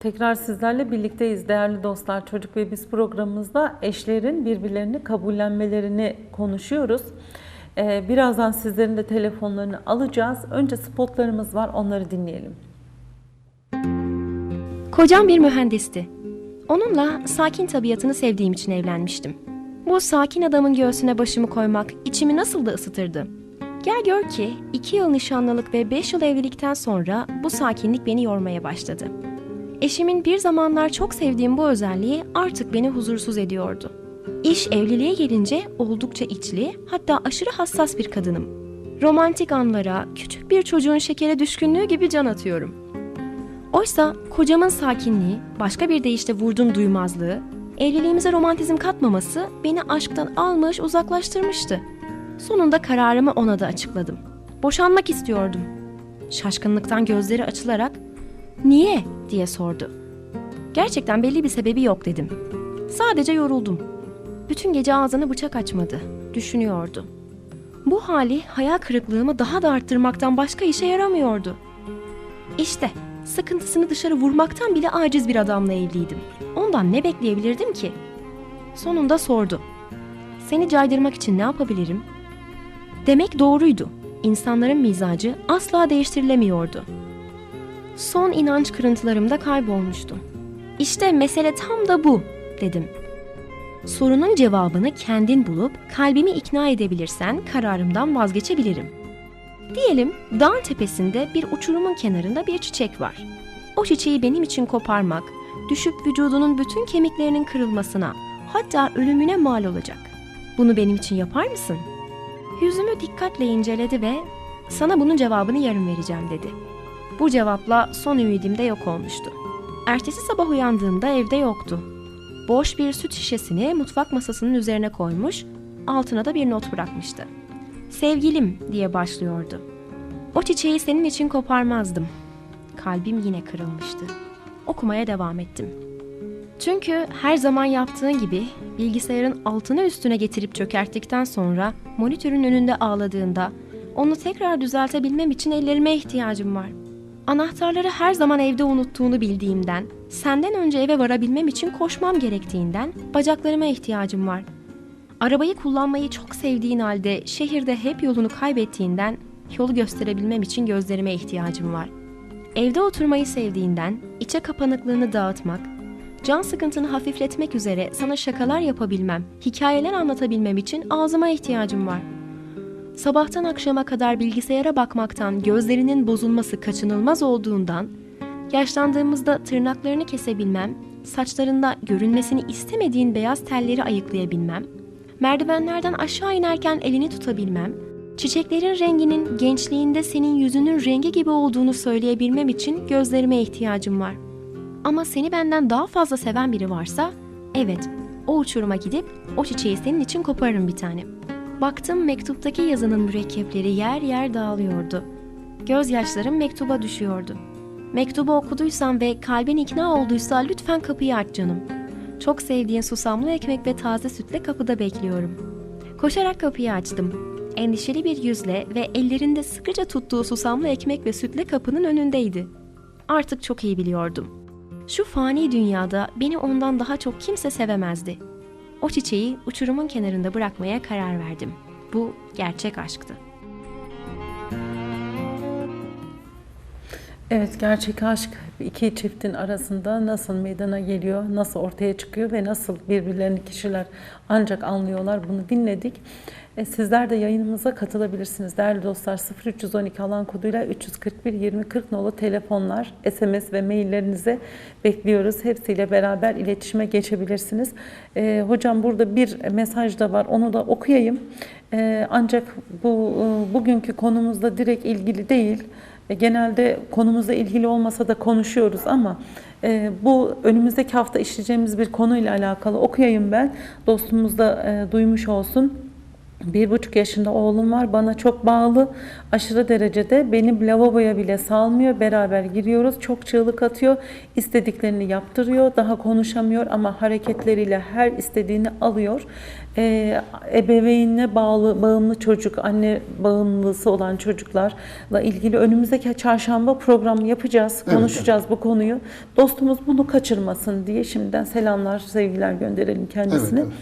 Tekrar sizlerle birlikteyiz değerli dostlar. Çocuk ve Biz programımızda eşlerin birbirlerini kabullenmelerini konuşuyoruz. Ee, birazdan sizlerin de telefonlarını alacağız. Önce spotlarımız var onları dinleyelim. Kocam bir mühendisti. Onunla sakin tabiatını sevdiğim için evlenmiştim. Bu sakin adamın göğsüne başımı koymak içimi nasıl da ısıtırdı. Gel gör ki iki yıl nişanlılık ve beş yıl evlilikten sonra bu sakinlik beni yormaya başladı. Eşimin bir zamanlar çok sevdiğim bu özelliği artık beni huzursuz ediyordu. İş evliliğe gelince oldukça içli, hatta aşırı hassas bir kadınım. Romantik anlara, küçük bir çocuğun şekere düşkünlüğü gibi can atıyorum. Oysa kocamın sakinliği, başka bir deyişle vurdum duymazlığı, evliliğimize romantizm katmaması beni aşktan almış uzaklaştırmıştı. Sonunda kararımı ona da açıkladım. Boşanmak istiyordum. Şaşkınlıktan gözleri açılarak "Niye?" diye sordu. Gerçekten belli bir sebebi yok dedim. Sadece yoruldum. Bütün gece ağzını bıçak açmadı. Düşünüyordu. Bu hali hayal kırıklığımı daha da arttırmaktan başka işe yaramıyordu. İşte sıkıntısını dışarı vurmaktan bile aciz bir adamla evliydim. Ondan ne bekleyebilirdim ki? Sonunda sordu. Seni caydırmak için ne yapabilirim? Demek doğruydu. İnsanların mizacı asla değiştirilemiyordu. Son inanç kırıntılarımda kaybolmuştum. İşte mesele tam da bu, dedim. Sorunun cevabını kendin bulup kalbimi ikna edebilirsen kararımdan vazgeçebilirim. Diyelim dağın tepesinde bir uçurumun kenarında bir çiçek var. O çiçeği benim için koparmak, düşüp vücudunun bütün kemiklerinin kırılmasına, hatta ölümüne mal olacak. Bunu benim için yapar mısın? Yüzümü dikkatle inceledi ve sana bunun cevabını yarın vereceğim dedi. Bu cevapla son ümidim de yok olmuştu. Ertesi sabah uyandığımda evde yoktu. Boş bir süt şişesini mutfak masasının üzerine koymuş, altına da bir not bırakmıştı. Sevgilim diye başlıyordu. O çiçeği senin için koparmazdım. Kalbim yine kırılmıştı. Okumaya devam ettim. Çünkü her zaman yaptığın gibi bilgisayarın altını üstüne getirip çökerttikten sonra monitörün önünde ağladığında onu tekrar düzeltebilmem için ellerime ihtiyacım var. Anahtarları her zaman evde unuttuğunu bildiğimden, senden önce eve varabilmem için koşmam gerektiğinden bacaklarıma ihtiyacım var. Arabayı kullanmayı çok sevdiğin halde şehirde hep yolunu kaybettiğinden yolu gösterebilmem için gözlerime ihtiyacım var. Evde oturmayı sevdiğinden içe kapanıklığını dağıtmak, can sıkıntını hafifletmek üzere sana şakalar yapabilmem, hikayeler anlatabilmem için ağzıma ihtiyacım var. Sabahtan akşama kadar bilgisayara bakmaktan gözlerinin bozulması kaçınılmaz olduğundan, yaşlandığımızda tırnaklarını kesebilmem, saçlarında görünmesini istemediğin beyaz telleri ayıklayabilmem, merdivenlerden aşağı inerken elini tutabilmem, çiçeklerin renginin gençliğinde senin yüzünün rengi gibi olduğunu söyleyebilmem için gözlerime ihtiyacım var. Ama seni benden daha fazla seven biri varsa, evet, o uçuruma gidip o çiçeği senin için koparırım bir tane. Baktım mektuptaki yazının mürekkepleri yer yer dağılıyordu. Gözyaşlarım mektuba düşüyordu. Mektubu okuduysan ve kalbin ikna olduysa lütfen kapıyı aç canım. Çok sevdiğin susamlı ekmek ve taze sütle kapıda bekliyorum. Koşarak kapıyı açtım. Endişeli bir yüzle ve ellerinde sıkıca tuttuğu susamlı ekmek ve sütle kapının önündeydi. Artık çok iyi biliyordum. Şu fani dünyada beni ondan daha çok kimse sevemezdi. O çiçeği uçurumun kenarında bırakmaya karar verdim. Bu gerçek aşktı. Evet gerçek aşk iki çiftin arasında nasıl meydana geliyor, nasıl ortaya çıkıyor ve nasıl birbirlerini kişiler ancak anlıyorlar bunu dinledik. E, sizler de yayınımıza katılabilirsiniz değerli dostlar 0312 alan koduyla 341 20 40 nolu telefonlar, SMS ve maillerinize bekliyoruz. Hepsiyle beraber iletişime geçebilirsiniz. E, hocam burada bir mesaj da var onu da okuyayım. E, ancak bu e, bugünkü konumuzda direkt ilgili değil. E, Genelde konumuzla ilgili olmasa da konuşuyoruz ama e, bu önümüzdeki hafta işleyeceğimiz bir konuyla alakalı okuyayım ben. Dostumuz da e, duymuş olsun. Bir buçuk yaşında oğlum var. Bana çok bağlı. Aşırı derecede beni lavaboya bile salmıyor. Beraber giriyoruz. Çok çığlık atıyor. İstediklerini yaptırıyor. Daha konuşamıyor ama hareketleriyle her istediğini alıyor. Ee, ebeveynine bağlı, bağımlı çocuk, anne bağımlısı olan çocuklarla ilgili önümüzdeki çarşamba programı yapacağız. Evet, Konuşacağız bu konuyu. Dostumuz bunu kaçırmasın diye şimdiden selamlar, sevgiler gönderelim kendisine. Evet,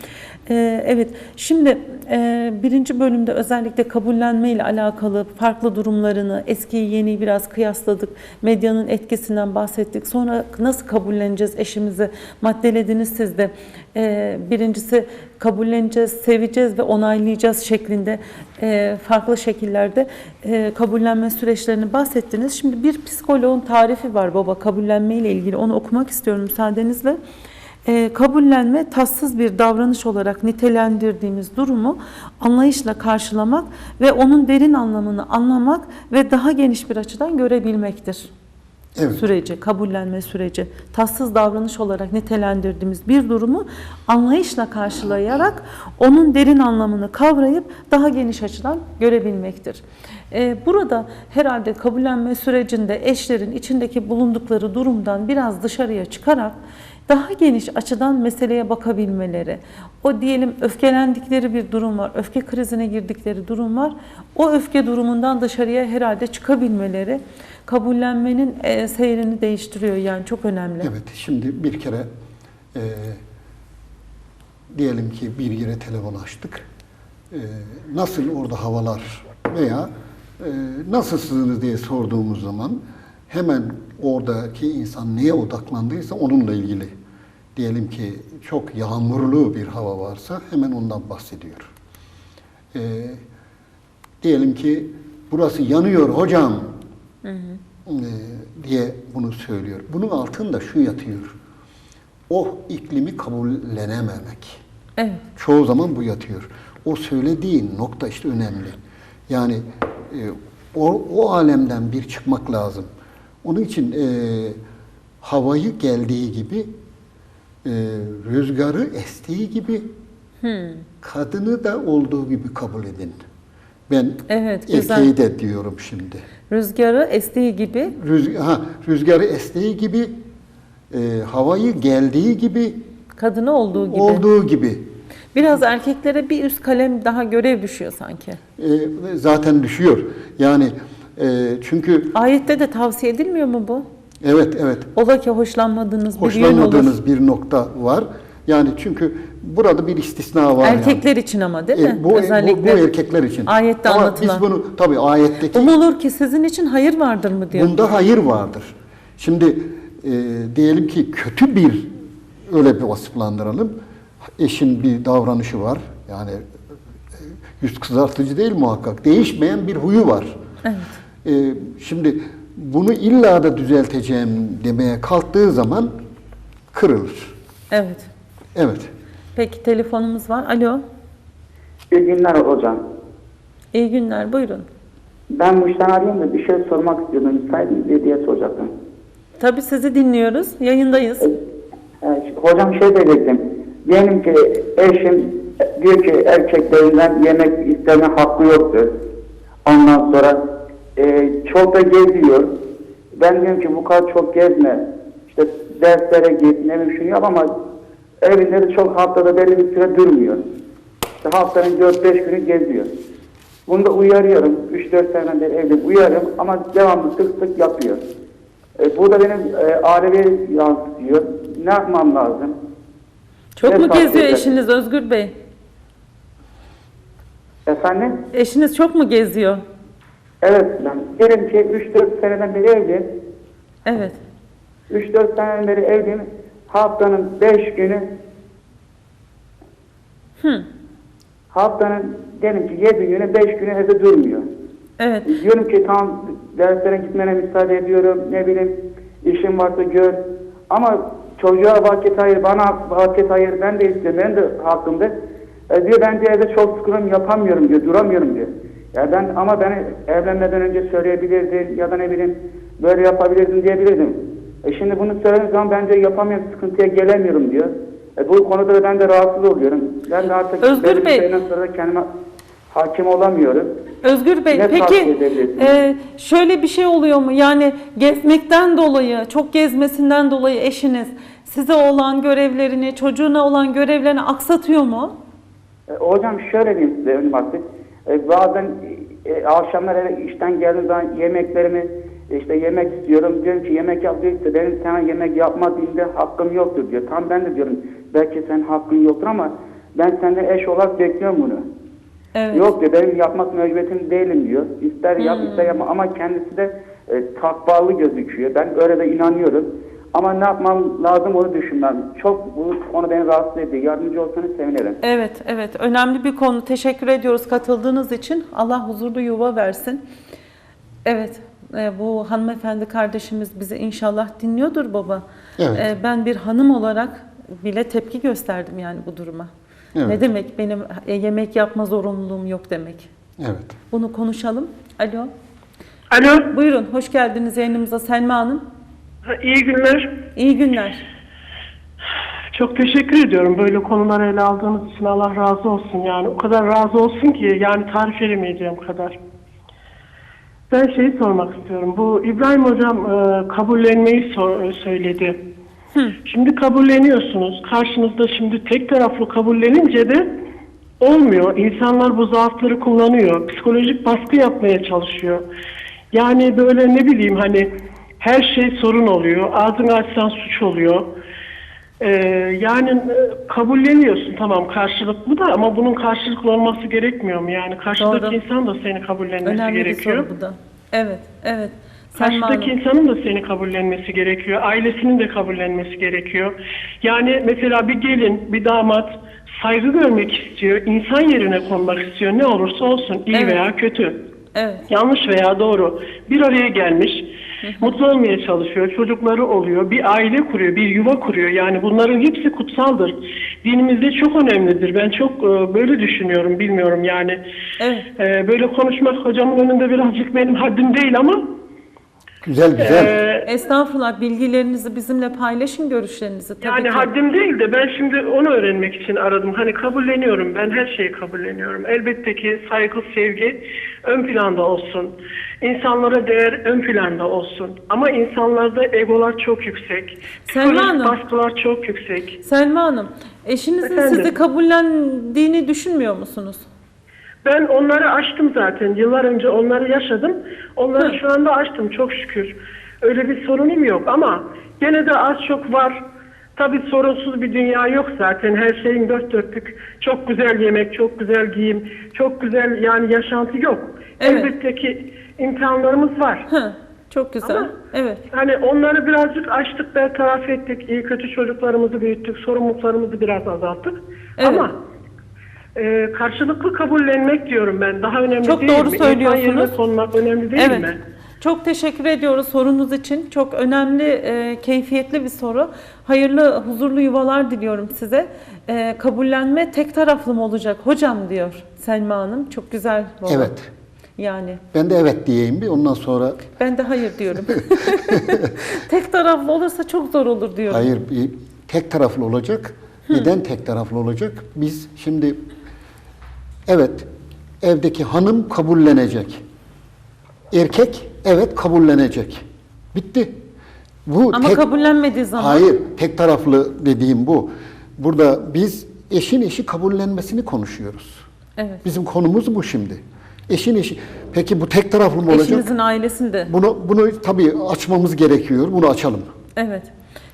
Ee, evet, şimdi e, birinci bölümde özellikle kabullenme ile alakalı farklı durumlarını, eskiyi yeniyi biraz kıyasladık. Medyanın etkisinden bahsettik. Sonra nasıl kabulleneceğiz eşimizi maddelediniz siz de. Ee, birincisi kabulleneceğiz, seveceğiz ve onaylayacağız şeklinde e, farklı şekillerde e, kabullenme süreçlerini bahsettiniz. Şimdi bir psikoloğun tarifi var baba kabullenme ile ilgili. Onu okumak istiyorum müsaadenizle. E, kabullenme tatsız bir davranış olarak nitelendirdiğimiz durumu anlayışla karşılamak ve onun derin anlamını anlamak ve daha geniş bir açıdan görebilmektir. Evet. Süreci, kabullenme süreci, tatsız davranış olarak nitelendirdiğimiz bir durumu anlayışla karşılayarak onun derin anlamını kavrayıp daha geniş açıdan görebilmektir. E, burada herhalde kabullenme sürecinde eşlerin içindeki bulundukları durumdan biraz dışarıya çıkarak daha geniş açıdan meseleye bakabilmeleri, o diyelim öfkelendikleri bir durum var, öfke krizine girdikleri durum var, o öfke durumundan dışarıya herhalde çıkabilmeleri kabullenmenin e, seyrini değiştiriyor yani çok önemli. Evet, şimdi bir kere e, diyelim ki bir yere telefon açtık. E, nasıl orada havalar veya e, nasılsınız diye sorduğumuz zaman hemen oradaki insan neye odaklandıysa onunla ilgili diyelim ki çok yağmurlu bir hava varsa hemen ondan bahsediyor. E, diyelim ki burası yanıyor hocam e, diye bunu söylüyor. Bunun altında şu yatıyor. O iklimi kabullenememek. Evet. Çoğu zaman bu yatıyor. O söylediğin nokta işte önemli. Yani e, o, o alemden bir çıkmak lazım. Onun için e, havayı geldiği gibi, e, rüzgarı estiği gibi, kadını da olduğu gibi kabul edin. Ben Evet, güzel. erkeği de diyorum şimdi. Rüzgarı estiği gibi Rüzgar, ha, rüzgarı estiği gibi, e, havayı geldiği gibi, kadını olduğu gibi. olduğu gibi. Biraz erkeklere bir üst kalem daha görev düşüyor sanki. E, zaten düşüyor. Yani e, çünkü Ayette de tavsiye edilmiyor mu bu? evet evet Ola ki hoşlanmadığınız bir yön olur. hoşlanmadığınız bir nokta var. Yani çünkü burada bir istisna var. Erkekler için ama değil yani. mi? E, bu, bu, Özellikle bu erkekler için. ayette Ama anlatılan. biz bunu tabii ayetteki Umulur ki sizin için hayır vardır mı diyor. Bunda hayır vardır. Şimdi e, diyelim ki kötü bir öyle bir vasıflandıralım. Eşin bir davranışı var. Yani e, yüz kızartıcı değil muhakkak. Değişmeyen bir huyu var. Evet. E, şimdi bunu illa da düzelteceğim demeye kalktığı zaman kırılır. Evet. Evet. Peki telefonumuz var. Alo. İyi günler hocam. İyi günler. Buyurun. Ben Muş'tan arıyorum da bir şey sormak istiyordum. Müsait misiniz diye soracaktım. Tabii sizi dinliyoruz. Yayındayız. Ee, hocam şey diyecektim. Diyelim ki eşim diyor ki erkeklerinden yemek isteme hakkı yoktur. Ondan sonra e, çok da geziyor. Ben diyorum ki bu kadar çok gezme. İşte derslere git, ne şunu yap ama evinde de çok haftada belli bir süre durmuyor. İşte haftanın 4-5 günü geziyor. Bunu da uyarıyorum. 3-4 seneden beri evde uyarıyorum ama devamlı sık sık yapıyor. E, bu da benim e, ailevi yansıtıyor. Ne yapmam lazım? Çok Ne mu geziyor ederim? eşiniz Özgür Bey? Efendim? Eşiniz çok mu geziyor? Evet ben. Diyelim ki 3-4 seneden beri evliyim. Evet. 3-4 seneden beri evliyim. Haftanın 5 günü Hı. haftanın diyelim ki 7 günü 5 günü evde durmuyor. Evet. Diyorum ki tam derslere gitmene müsaade ediyorum. Ne bileyim işim varsa gör. Ama çocuğa vakit ayır, bana vakit ayır. Ben de istiyorum. Ben de hakkımda. E diyor ben diyor evde çok sıkılıyorum yapamıyorum diyor. Duramıyorum diyor. Ya ben ama ben evlenmeden önce söyleyebilirdin ya da ne bileyim böyle yapabilirdin diyebilirdim. E şimdi bunu söylediğim zaman ben diyor yapamıyorum sıkıntıya gelemiyorum diyor. E bu konuda da ben de rahatsız oluyorum. Ben de artık Özgür Bey. sonra kendime hakim olamıyorum. Özgür Bey Ne peki e, şöyle bir şey oluyor mu? Yani gezmekten dolayı, çok gezmesinden dolayı eşiniz size olan görevlerini, çocuğuna olan görevlerini aksatıyor mu? E, hocam şöyle diyeyim size Ünlü Basit. E, bazen e, akşamlar eve işten geldiğim zaman yemeklerimi işte yemek istiyorum. Diyorum ki yemek yap diyor ki benim sana yemek yapma dinde hakkım yoktur diyor. Tam ben de diyorum belki senin hakkın yoktur ama ben senden eş olarak bekliyorum bunu. Evet. Yok diyor benim yapmak mecburiyetim değilim diyor. İster yap ister yapma ama kendisi de e, takvalı gözüküyor. Ben öyle de inanıyorum. Ama ne yapmam lazım onu düşünmem. Çok bu konu beni rahatsız ediyor. Yardımcı olsanız sevinirim. Evet, evet. Önemli bir konu. Teşekkür ediyoruz katıldığınız için. Allah huzurlu yuva versin. Evet, e, bu hanımefendi kardeşimiz bizi inşallah dinliyordur baba. Evet. E, Ben bir hanım olarak bile tepki gösterdim yani bu duruma. Evet. Ne demek benim e, yemek yapma zorunluluğum yok demek. Evet. Bunu konuşalım. Alo. Alo, Buyurun, hoş geldiniz yayınımıza Selma Hanım. İyi günler. İyi günler. Çok teşekkür ediyorum böyle konuları ele aldığınız için. Allah razı olsun yani. O kadar razı olsun ki yani tarif edemeyeceğim kadar. Ben şeyi sormak istiyorum. Bu İbrahim Hocam e, kabullenmeyi sor- söyledi. Şimdi kabulleniyorsunuz. Karşınızda şimdi tek taraflı kabullenince de olmuyor. İnsanlar bu zaafları kullanıyor. Psikolojik baskı yapmaya çalışıyor. Yani böyle ne bileyim hani her şey sorun oluyor. Ağzını açsan suç oluyor. Ee, yani e, kabulleniyorsun tamam karşılıklı da ama bunun karşılıklı olması gerekmiyor mu? Yani karşıdaki Doğru. insan da seni kabullenmesi Önemli bir gerekiyor. soru bu da. Evet, evet. Selma Karşıdaki Hanım. insanın da seni kabullenmesi gerekiyor. Ailesinin de kabullenmesi gerekiyor. Yani mesela bir gelin, bir damat saygı görmek istiyor. insan yerine konmak istiyor. Ne olursa olsun iyi Evet. veya kötü. Evet. Yanlış veya doğru. Bir araya gelmiş. Mutlu olmaya çalışıyor. Çocukları oluyor. Bir aile kuruyor. Bir yuva kuruyor. Yani bunların hepsi kutsaldır. Dinimizde çok önemlidir. Ben çok e, böyle düşünüyorum. Bilmiyorum yani. Evet. E, böyle konuşmak hocamın önünde birazcık benim haddim değil ama Güzel güzel. e, Estağfurullah bilgilerinizi bizimle paylaşın görüşlerinizi tabii Yani ki. haddim değil de ben şimdi onu öğrenmek için aradım. Hani kabulleniyorum. Ben her şeyi kabulleniyorum. Elbette ki saygı, sevgi ön planda olsun. İnsanlara değer ön planda olsun. Ama insanlarda egolar çok yüksek. Selma Hanım. baskılar çok yüksek. Selma Hanım, eşinizin Efendim? sizi kabullendiğini düşünmüyor musunuz? Ben onları aştım zaten. Yıllar önce onları yaşadım. Onları Hı. şu anda aştım çok şükür. Öyle bir sorunum yok ama gene de az çok var. Tabii sorunsuz bir dünya yok zaten. Her şeyin dört dörtlük. Çok güzel yemek, çok güzel giyim, çok güzel yani yaşantı yok. Evet. Elbette ki imkanlarımız var. Hı, çok güzel. Ama- evet. Hani onları birazcık açtık, bertaraf ettik. İyi kötü çocuklarımızı büyüttük, sorumluluklarımızı biraz azalttık. Evet. Ama e, karşılıklı kabullenmek diyorum ben. Daha önemli Çok değil doğru mi? İnsan yerine söylüyorsunuz. konmak önemli değil evet. mi? Çok teşekkür ediyoruz sorunuz için. Çok önemli, e, keyfiyetli bir soru. Hayırlı, huzurlu yuvalar diliyorum size. E, kabullenme tek taraflı mı olacak hocam diyor Selma Hanım. Çok güzel. baba. Evet. Yani Ben de evet diyeyim bir ondan sonra ben de hayır diyorum. tek taraflı olursa çok zor olur diyorum. hayır bir tek taraflı olacak. Neden tek taraflı olacak? Biz şimdi evet evdeki hanım kabullenecek. Erkek evet kabullenecek. Bitti. Bu Ama tek- kabullenmediği zaman Hayır, tek taraflı dediğim bu. Burada biz eşin eşi kabullenmesini konuşuyoruz. Evet. Bizim konumuz bu şimdi. Eşin eşi. Peki bu tek taraflı mı olacak? eşinizin ailesinde. Bunu bunu tabii açmamız gerekiyor. Bunu açalım. Evet.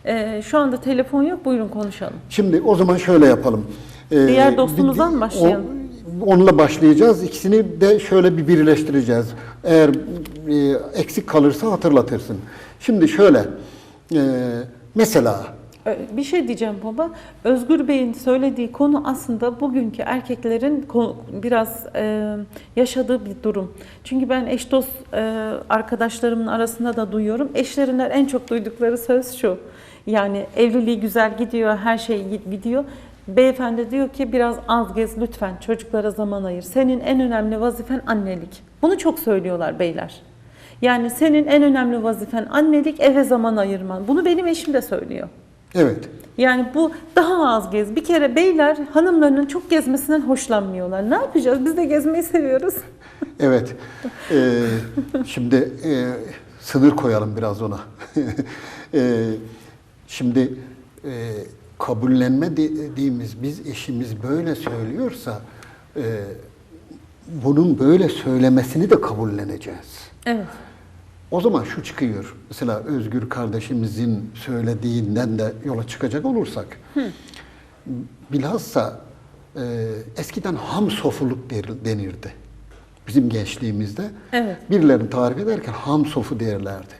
E, şu anda telefon yok. Buyurun konuşalım. Şimdi o zaman şöyle yapalım. Ee, Diğer dostumuzdan bir- mı başlayalım? o- onunla başlayacağız. İkisini de şöyle bir birleştireceğiz. Eğer e, eksik kalırsa hatırlatırsın. Şimdi şöyle. e, mesela Bir şey diyeceğim baba. Özgür Bey'in söylediği konu aslında bugünkü erkeklerin biraz e, yaşadığı bir durum. Çünkü ben eş dost e, arkadaşlarımın arasında da duyuyorum. Eşlerinden en çok duydukları söz şu. Yani evliliği güzel gidiyor, her şey gi- gidiyor. Beyefendi diyor ki biraz az gez lütfen çocuklara zaman ayır. Senin en önemli vazifen annelik. Bunu çok söylüyorlar beyler. Yani senin en önemli vazifen annelik, eve zaman ayırman. Bunu benim eşim de söylüyor. Evet. Yani bu daha az gez. Bir kere beyler hanımlarının çok gezmesinden hoşlanmıyorlar. Ne yapacağız? Biz de gezmeyi seviyoruz. Evet. Ee, şimdi e, sınır koyalım biraz ona. Ee, şimdi e, kabullenme dediğimiz biz eşimiz böyle söylüyorsa e, bunun böyle söylemesini de kabulleneceğiz. Evet. O zaman şu çıkıyor. Mesela Özgür kardeşimizin söylediğinden de yola çıkacak olursak. Bilhassa e, eskiden ham sofuluk denirdi. Bizim gençliğimizde. Evet. Birilerini tarif ederken ham sofu derlerdi.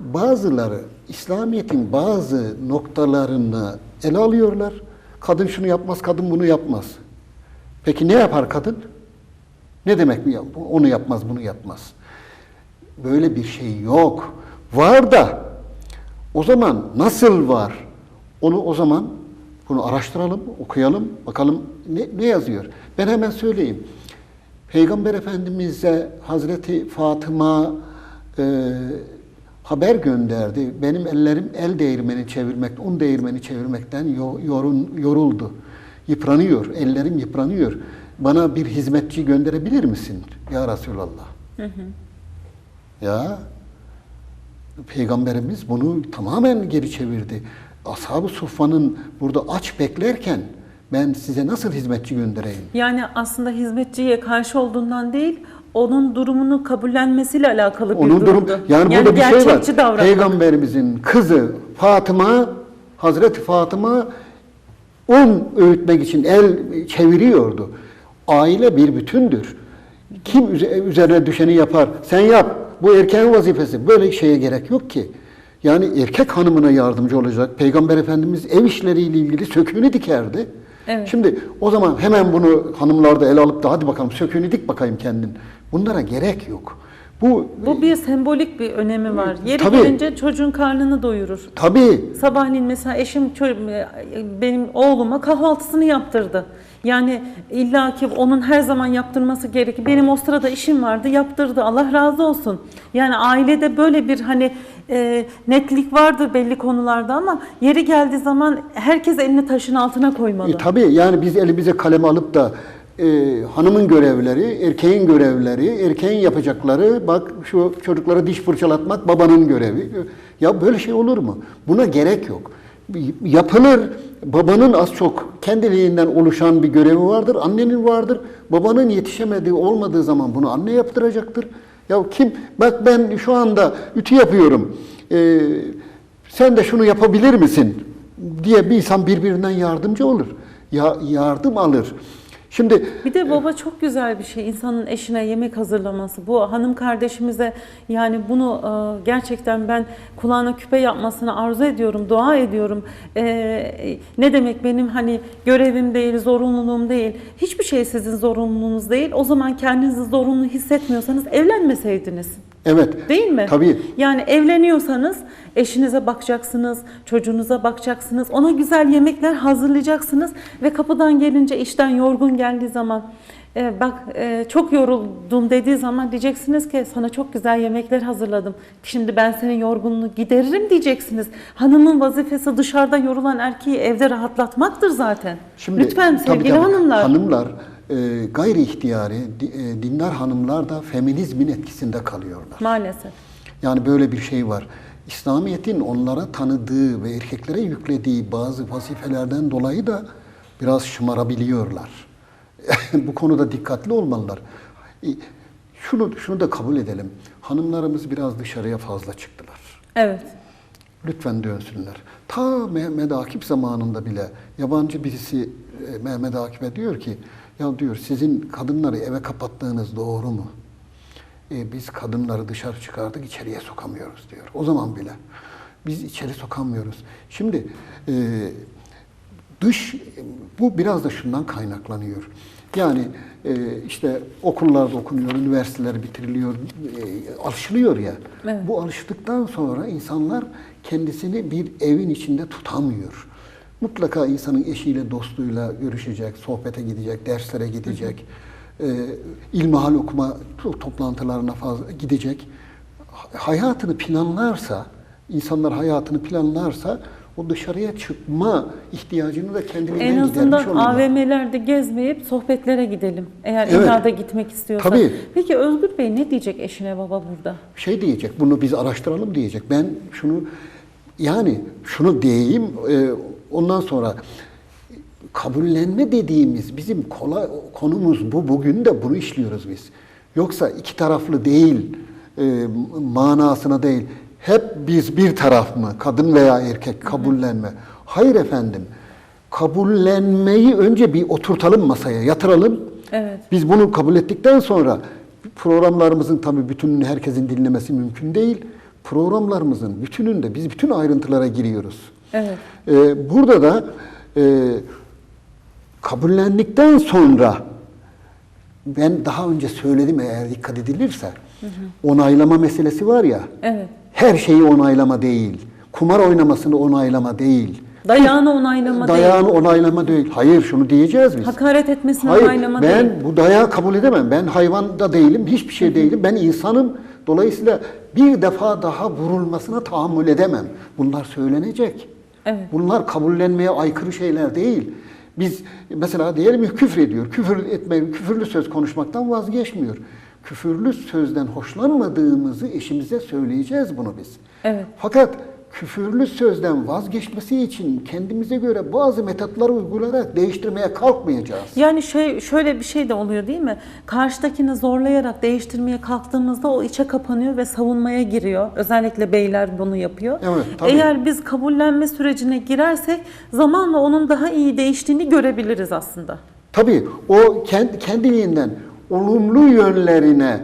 Bazıları İslamiyet'in bazı noktalarını ele alıyorlar. Kadın şunu yapmaz, kadın bunu yapmaz. Peki ne yapar kadın? Ne demek mi? Onu yapmaz, bunu yapmaz. Böyle bir şey yok. Var da o zaman nasıl var? Onu o zaman bunu araştıralım, okuyalım, bakalım ne, ne yazıyor. Ben hemen söyleyeyim. Peygamber Efendimiz'e Hazreti Fatıma e, haber gönderdi. Benim ellerim el değirmeni çevirmek, un değirmeni çevirmekten yo- yorun, yoruldu. Yıpranıyor, ellerim yıpranıyor. Bana bir hizmetçi gönderebilir misin ya Resulallah? Ya Peygamberimiz bunu tamamen geri çevirdi. Ashab-ı Suffa'nın burada aç beklerken ben size nasıl hizmetçi göndereyim? Yani aslında hizmetçiye karşı olduğundan değil, onun durumunu kabullenmesiyle alakalı bir Onun durum durumdu. yani, burada bir şey var. davranmak. Peygamberimizin kızı Fatıma Hazreti Fatıma un öğütmek için el çeviriyordu. Aile bir bütündür. Kim üze- üzerine düşeni yapar? Sen yap. Bu erkeğin vazifesi. Böyle şeye gerek yok ki. Yani erkek hanımına yardımcı olacak. Peygamber Efendimiz ev işleriyle ilgili söküğünü dikerdi. Evet. Şimdi o zaman hemen bunu hanımlar da ele alıp da hadi bakalım söküğünü dik bakayım kendin. Bunlara gerek yok. Bu, Bu bir sembolik bir önemi var. Yeri Tabii. gelince çocuğun karnını doyurur. tabii Sabahleyin mesela eşim benim oğluma kahvaltısını yaptırdı. Yani illaki onun her zaman yaptırması gerekir. Benim o sırada işim vardı, yaptırdı. Allah razı olsun. Yani ailede böyle bir hani e, netlik vardır belli konularda ama yeri geldiği zaman herkes elini taşın altına koymalı. E, tabii yani biz elimize kalem alıp da e, hanımın görevleri, erkeğin görevleri, erkeğin yapacakları, bak şu çocuklara diş fırçalatmak babanın görevi. Ya böyle şey olur mu? Buna gerek yok. Yapılır. Babanın az çok kendiliğinden oluşan bir görevi vardır. Annenin vardır. Babanın yetişemediği, olmadığı zaman bunu anne yaptıracaktır. Ya kim, bak ben şu anda ütü yapıyorum. E, sen de şunu yapabilir misin? diye bir insan birbirinden yardımcı olur. Ya, yardım alır. Şimdi Bir de baba çok güzel bir şey insanın eşine yemek hazırlaması. Bu hanım kardeşimize yani bunu e, gerçekten ben kulağına küpe yapmasını arzu ediyorum, dua ediyorum. E, ne demek benim hani görevim değil, zorunluluğum değil. Hiçbir şey sizin zorunluluğunuz değil. O zaman kendinizi zorunlu hissetmiyorsanız evlenmeseydiniz. Evet. Değil mi? Tabii. Yani evleniyorsanız eşinize bakacaksınız, çocuğunuza bakacaksınız, ona güzel yemekler hazırlayacaksınız ve kapıdan gelince işten yorgun geldiği zaman e, bak e, çok yoruldum dediği zaman diyeceksiniz ki sana çok güzel yemekler hazırladım. Şimdi ben senin yorgunluğunu gideririm diyeceksiniz. Hanımın vazifesi dışarıda yorulan erkeği evde rahatlatmaktır zaten. Şimdi, Lütfen tabii, sevgili tabii, hanımlar. Hanımlar e, gayri ihtiyari, e, dindar hanımlar da feminizmin etkisinde kalıyorlar. Maalesef. Yani böyle bir şey var. İslamiyet'in onlara tanıdığı ve erkeklere yüklediği bazı vazifelerden dolayı da biraz şımarabiliyorlar. Bu konuda dikkatli olmalılar. Şunu, şunu da kabul edelim. Hanımlarımız biraz dışarıya fazla çıktılar. Evet. Lütfen dönsünler. Ta Mehmet Akif zamanında bile yabancı birisi e, Mehmet Akif'e diyor ki ya diyor sizin kadınları eve kapattığınız doğru mu? E, biz kadınları dışarı çıkardık içeriye sokamıyoruz diyor. O zaman bile. Biz içeri sokamıyoruz. Şimdi e, dış bu biraz da şundan kaynaklanıyor. Yani e, işte okullarda okunuyor, üniversiteler bitiriliyor, e, alışılıyor ya. Evet. Bu alıştıktan sonra insanlar kendisini bir evin içinde tutamıyor. Mutlaka insanın eşiyle, dostuyla görüşecek, sohbete gidecek, derslere gidecek, e, ilmihal okuma to- toplantılarına fazla gidecek. Ha- Hayatını planlarsa, insanlar hayatını planlarsa o dışarıya çıkma ihtiyacını da kendiliğinden En azından. AVM'lerde gezmeyip sohbetlere gidelim. Eğer Evet. illa da gitmek istiyorsa. Tabii. Peki Özgür Bey ne diyecek eşine baba burada? şey diyecek, bunu biz araştıralım diyecek. Ben şunu yani şunu diyeyim, e, ondan sonra kabullenme dediğimiz bizim kolay konumuz bu. Bugün de bunu işliyoruz biz. Yoksa iki taraflı değil, e, manasına değil. Hep biz bir taraf mı, kadın veya erkek kabullenme. Hayır efendim. Kabullenmeyi önce bir oturtalım masaya, yatıralım. Evet. Biz bunu kabul ettikten sonra programlarımızın tabii bütününü herkesin dinlemesi mümkün değil. Programlarımızın bütününde biz bütün ayrıntılara giriyoruz. Evet. Ee, burada da e, kabullendikten sonra ben daha önce söyledim eğer dikkat edilirse onaylama meselesi var ya Evet. her şeyi onaylama değil. Kumar oynamasını onaylama değil. Dayağını onaylama Dayağını değil. onaylama değil. Hayır şunu diyeceğiz biz. Hakaret etmesini Hayır, onaylama ben değil. bu dayağı kabul edemem. Ben hayvan da değilim, hiçbir şey değilim. Ben insanım. Dolayısıyla bir defa daha vurulmasına tahammül edemem. Bunlar söylenecek. Evet. Bunlar kabullenmeye aykırı şeyler değil. Biz mesela diyelim ki küfür ediyor. Küfür etmeyi, küfürlü söz konuşmaktan vazgeçmiyor. Küfürlü sözden hoşlanmadığımızı eşimize söyleyeceğiz bunu biz. Evet. Fakat küfürlü sözden vazgeçmesi için kendimize göre bazı metotlar uygulayarak değiştirmeye kalkmayacağız. Yani şey şöyle bir şey de oluyor değil mi? Karşıdakini zorlayarak değiştirmeye kalktığımızda o içe kapanıyor ve savunmaya giriyor. Özellikle beyler bunu yapıyor. Evet, tabii. Eğer biz kabullenme sürecine girersek zamanla onun daha iyi değiştiğini görebiliriz aslında. Tabii o kendi, kendiliğinden olumlu yönlerine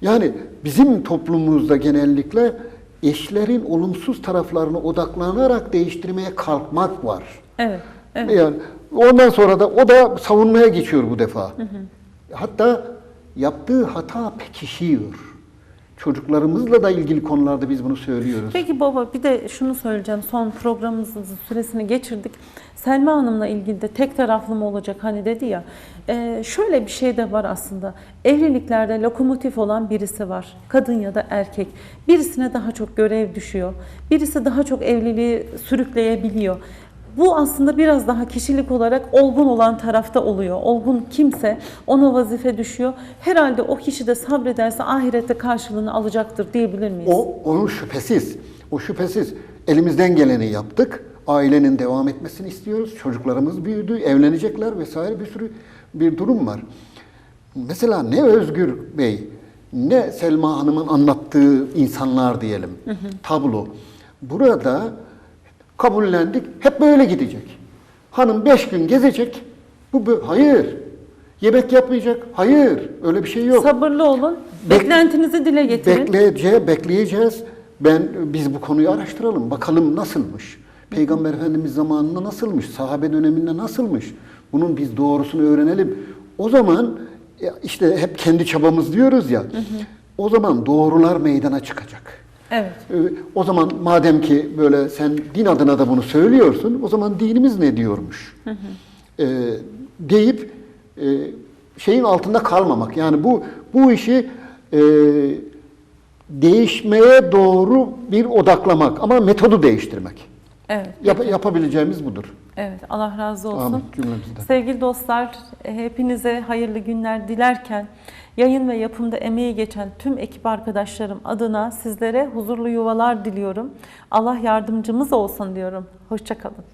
yani bizim toplumumuzda genellikle eşlerin olumsuz taraflarına odaklanarak değiştirmeye kalkmak var. Evet. Evet. Yani ondan sonra da o da savunmaya geçiyor bu defa. Hatta yaptığı hata pekişiyor. Çocuklarımızla da ilgili konularda biz bunu söylüyoruz. Peki baba bir de şunu söyleyeceğim. Son programımızın süresini geçirdik. Selma Hanım'la ilgili de tek taraflı mı olacak hani dedi ya. Ee, şöyle bir şey de var aslında. Evliliklerde lokomotif olan birisi var. Kadın ya da erkek. Birisine daha çok görev düşüyor. Birisi daha çok evliliği sürükleyebiliyor. Bu aslında biraz daha kişilik olarak olgun olan tarafta oluyor. Olgun kimse ona vazife düşüyor. Herhalde o kişi de sabrederse ahirette karşılığını alacaktır diyebilir miyiz? O onun şüphesiz. O şüphesiz. Elimizden geleni yaptık. Ailenin devam etmesini istiyoruz. Çocuklarımız büyüdü, evlenecekler vesaire bir sürü bir durum var. Mesela ne Özgür Bey, ne Selma Hanım'ın anlattığı insanlar diyelim, tablo. Burada kabullendik, hep böyle gidecek. Hanım beş gün gezecek, bu bö- hayır. Yemek yapmayacak, hayır. Öyle bir şey yok. Sabırlı olun. Bek- Beklentinizi dile getirin. Bekleyece, bekleyeceğiz. Ben biz bu konuyu araştıralım. Bakalım nasılmış. Peygamber Efendimiz zamanında nasılmış? Sahabe döneminde nasılmış? Bunun biz doğrusunu öğrenelim. O zaman ya işte hep kendi çabamız diyoruz ya. O zaman doğrular meydana çıkacak. Evet. Ee, O zaman madem ki böyle sen din adına da bunu söylüyorsun, o zaman dinimiz ne diyormuş? Ee, deyip e, şeyin altında kalmamak. Yani bu bu işi e, değişmeye doğru bir odaklamak ama metodu değiştirmek. Evet. Yap- yapabileceğimiz budur. Evet. Allah razı olsun. Amin cümlemizden. Sevgili dostlar, e, hepinize hayırlı günler dilerken yayın ve yapımda emeği geçen tüm ekip arkadaşlarım adına sizlere huzurlu yuvalar diliyorum. Allah yardımcımız olsun diyorum. Hoşçakalın.